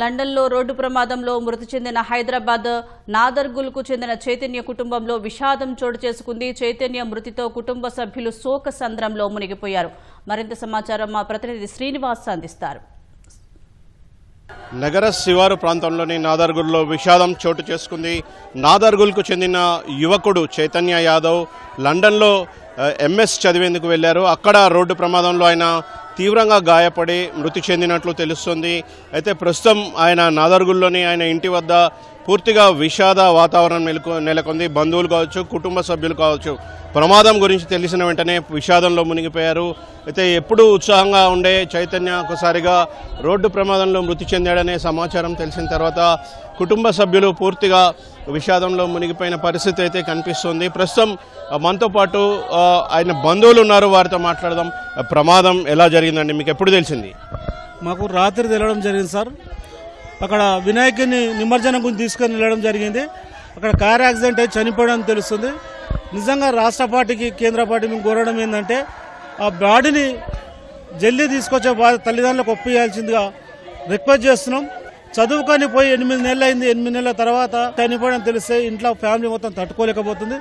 లండన్లో రోడ్డు ప్రమాదంలో మృతి చెందిన హైదరాబాద్ నాదర్గుల్కు చెందిన చైతన్య కుటుంబంలో విషాదం చోటు చేసుకుంది. చైతన్య మృతితో కుటుంబ సభ్యులు శోక సంద్రంలో మునిగిపోయారు. మరింత సమాచారం మా ప్రతినిధి శ్రీనివాస్ అందిస్తారు. నగర శివారు ప్రాంతంలోని నాదర్గుల్లో విషాదం చోటు చేసుకుంది. నాదర్గుల్కు చెందిన యువకుడు చైతన్య యాదవ్ లండన్లో ఎంఎస్ చదివేందుకు వెళ్ళారు. అక్కడ రోడ్డు ప్రమాదంలో ఆయన తీవ్రంగా గాయపడి మృతి చెందినట్లు తెలుస్తుంది. అయితే ప్రస్తుతం ఆయన నాదర్గుల్లోని ఆయన ఇంటి వద్ద పూర్తిగా విషాద వాతావరణం నెలకు నెలకొంది. బంధువులు కావచ్చు కుటుంబ సభ్యులు కావచ్చు. ప్రమాదం గురించి తెలిసిన వెంటనే విషాదంలో మునిగిపోయారు. అయితే ఎప్పుడూ ఉత్సాహంగా ఉండే చైతన్య ఒకసారిగా రోడ్డు ప్రమాదంలో మృతి చెందాడనే సమాచారం తెలిసిన తర్వాత కుటుంబ సభ్యులు పూర్తిగా విషాదంలో మునిగిపోయిన పరిస్థితి అయితే కనిపిస్తుంది. ప్రస్తుతం మనతో పాటు ఆయన బంధువులు ఉన్నారు. వారితో మాట్లాడదాం. ప్రమాదం ఎలా జరిగిందండి? మీకు ఎప్పుడు తెలిసింది? మాకు రాత్రి తెలవడం జరిగింది సార్. అక్కడ వినాయకుని నిమజ్జనం గురించి తీసుకొని వెళ్ళడం జరిగింది. అక్కడ కార్ యాక్సిడెంట్ అయి చనిపోవడం తెలుస్తుంది. నిజంగా రాష్ట్ర పార్టీకి కేంద్ర పార్టీ మేము కోరడం ఏంటంటే ఆ బాడీని జల్దీ తీసుకొచ్చే బాధ తల్లిదండ్రులకు ఒప్పియాల్సిందిగా రిక్వెస్ట్ చేస్తున్నాం. చదువుకొని పోయి ఎనిమిది నెలలు అయింది ఎనిమిది నెలల తర్వాత చనిపోవడం తెలిస్తే ఇంట్లో ఫ్యామిలీ మొత్తం తట్టుకోలేకపోతుంది.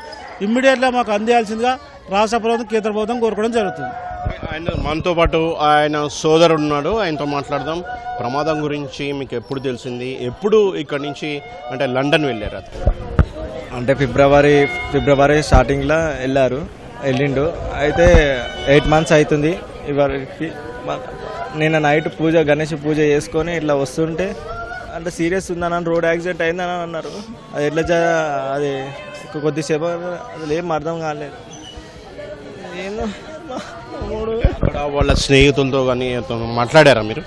ఇమ్మీడియట్గా మాకు అందేయాల్సిందిగా రాష్ట్ర ప్రభుత్వం కేంద్ర ప్రభుత్వం కోరుకోవడం జరుగుతుంది. ఆయన మనతో పాటు ఆయన సోదరుడు ఉన్నాడు. ఆయనతో మాట్లాడదాం. ప్రమాదం గురించి మీకు ఎప్పుడు తెలిసింది? ఎప్పుడు ఇక్కడి నుంచి అంటే లండన్ వెళ్ళారు? అది అంటే ఫిబ్రవరి ఫిబ్రవరి స్టార్టింగ్లో వెళ్ళారు. వెళ్ళిండు. అయితే ఎయిట్ మంత్స్ అవుతుంది. ఇవరికి నేను నైట్ పూజ గణేష్ పూజ చేసుకొని ఇట్లా వస్తుంటే అంటే సీరియస్ ఉందని రోడ్ యాక్సిడెంట్ అయిందని అన్నారు. అది ఎట్లా అది కొద్దిసేపు అది ఏం అర్థం కాలేదు. నేను అక్కడ వాళ్ళ స్నేహితులతో కానీ మాట్లాడారా మీరు?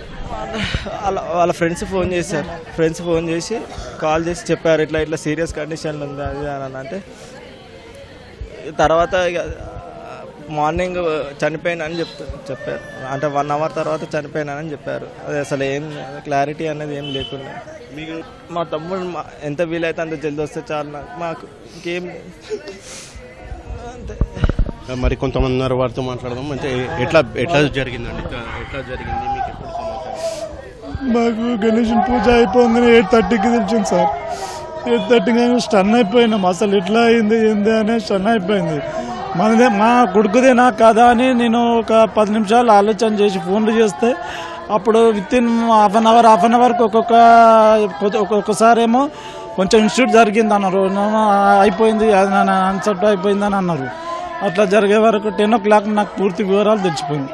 వాళ్ళ వాళ్ళ ఫ్రెండ్స్ ఫోన్ చేశారు ఫ్రెండ్స్ ఫోన్ చేసి కాల్ చేసి చెప్పారు ఇట్లా ఇట్లా సీరియస్ కండిషన్లు ఉంది అది అని అంటే తర్వాత ఇక మార్నింగ్ చనిపోయినని చెప్తారు చెప్పారు. అంటే వన్ అవర్ తర్వాత చనిపోయినానని చెప్పారు. అది అసలు ఏం క్లారిటీ అనేది ఏం లేకుండా. మా తమ్ముడు మా- ఎంత వీలైతే అంత జల్ది వస్తే చాలు నాకు మాకు ఇంకేం అంతే. మరి కొంతమంది ఉన్నారు వారితో మాట్లాడదాం. అంటే ఎట్లా ఎట్లా జరిగిందండి? ఎట్లా- జరిగింది? మీకు ఎప్పుడు మాకు గణేష్ పూజ అయిపోయింది ఎయిట్ థర్టీకి తెలిసింది సార్. ఎయిట్ థర్టీకి స్టన్ అయిపోయినాం. అసలు ఎట్లా అయింది ఏంది అనే స్టన్ అయిపోయింది. మనదే మా కొడుకుదేనా కాదా అని నేను ఒక పది నిమిషాలు ఆలోచన చేసి ఫోన్లు చేస్తే అప్పుడు within half an hour half an అవర్కి ఒక్కొక్క ఒక్కొక్కసారి ఏమో కొంచెం ఇన్స్టిట్యూట్ జరిగింది అన్నారు. అయిపోయింది అన్సెప్ట్ అయిపోయింది అని అన్నారు. అట్లా జరిగే వరకు టెన్ ఓ క్లాక్ నాకు పూర్తి వివరాలు తెచ్చిపోయింది.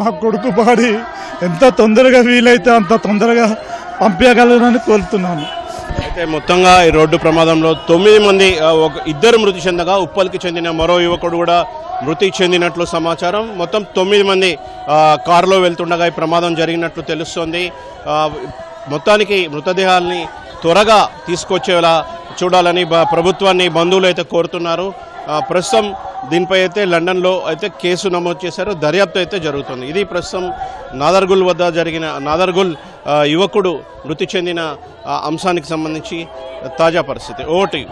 మా కొడుకు బాడీ ఎంత తొందరగా వీలైతే అంత తొందరగా పంపించగలనని కోరుతున్నాను. అయితే మొత్తంగా ఈ రోడ్డు ప్రమాదంలో తొమ్మిది మంది ఒక ఇద్దరు మృతి చెందగా ఉప్పల్కి చెందిన మరో యువకుడు కూడా మృతి చెందినట్లు సమాచారం. మొత్తం తొమ్మిది మంది కారులో వెళ్తుండగా ఈ ప్రమాదం జరిగినట్లు తెలుస్తోంది. మొత్తానికి మృతదేహాల్ని త్వరగా తీసుకొచ్చేలా చూడాలని ప్రభుత్వాన్ని బంధువులు అయితే కోరుతున్నారు. ప్రస్తుతం దీనిపై అయితే లండన్లో అయితే కేసు నమోదు చేశారు. దర్యాప్తు అయితే జరుగుతుంది. ఇది ప్రస్తుతం నాదర్గుల్ వద్ద జరిగిన నాదర్గుల్ యువకుడు మృతి చెందిన అంశానికి సంబంధించి తాజా పరిస్థితి. ఓటీ